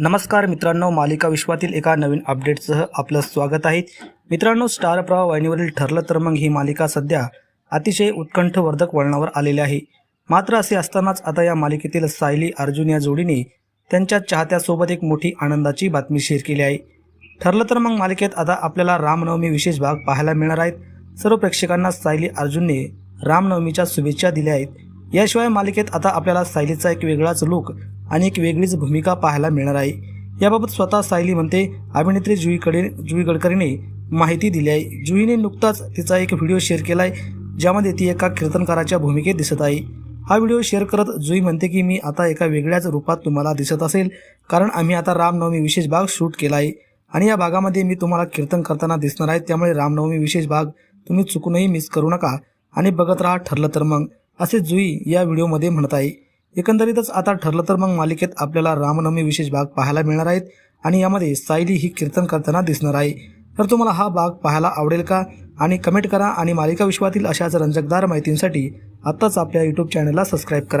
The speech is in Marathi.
नमस्कार मित्रांनो मालिका विश्वातील एका नवीन अपडेटसह आपलं स्वागत आहे. मित्रांनो स्टार प्रवाह वाहिनीवरील ठरलं तर मग ही मालिका सध्या अतिशय उत्कंठवर्धक वळणावर आलेली आहे. मात्र असे असतानाच आता या मालिकेतील सायली अर्जुन या जोडीने त्यांच्या चाहत्यासोबत एक मोठी आनंदाची बातमी शेअर केली आहे. ठरलं तर मग मालिकेत आता आपल्याला रामनवमी विशेष भाग पाहायला मिळणार आहेत. सर्व प्रेक्षकांना सायली अर्जुनने रामनवमीच्या शुभेच्छा दिल्या आहेत. याशिवाय मालिकेत आता आपल्याला सायलीचा एक वेगळाच लुक आणि एक वेगळीच भूमिका पाहायला मिळणार आहे. याबाबत स्वतः सायली म्हणते अभिनेत्री जुईकडे जुई गडकरीने माहिती दिली आहे. जुईने नुकताच तिचा एक व्हिडिओ शेअर केला आहे ज्यामध्ये ती एका कीर्तनकाराच्या भूमिकेत दिसत आहे. हा व्हिडिओ शेअर करत जुई म्हणते की मी आता एका वेगळ्याच रूपात तुम्हाला दिसत असेल कारण आम्ही आता रामनवमी विशेष भाग शूट केला आहे आणि या भागामध्ये मी तुम्हाला कीर्तन करताना दिसणार आहे त्यामुळे रामनवमी विशेष भाग तुम्ही चुकूनही मिस करू नका आणि बघत राहा ठरलं तर मग असे जुई या व्हिडिओमध्ये म्हणत आहे. एकंदरीतच आता ठरलं तर मग मालिकेत आपल्याला रामनवमी विशेष भाग पाहायला मिळणार आहेत आणि यामध्ये सायली ही कीर्तन करताना दिसणार आहे. तर तुम्हाला हा भाग पाहायला आवडेल का? आणि कमेंट करा आणि मालिका विश्वातील अशाच रंजकदार माहितींसाठी आत्ताच आपल्या यूट्यूब चॅनलला सबस्क्राईब करा.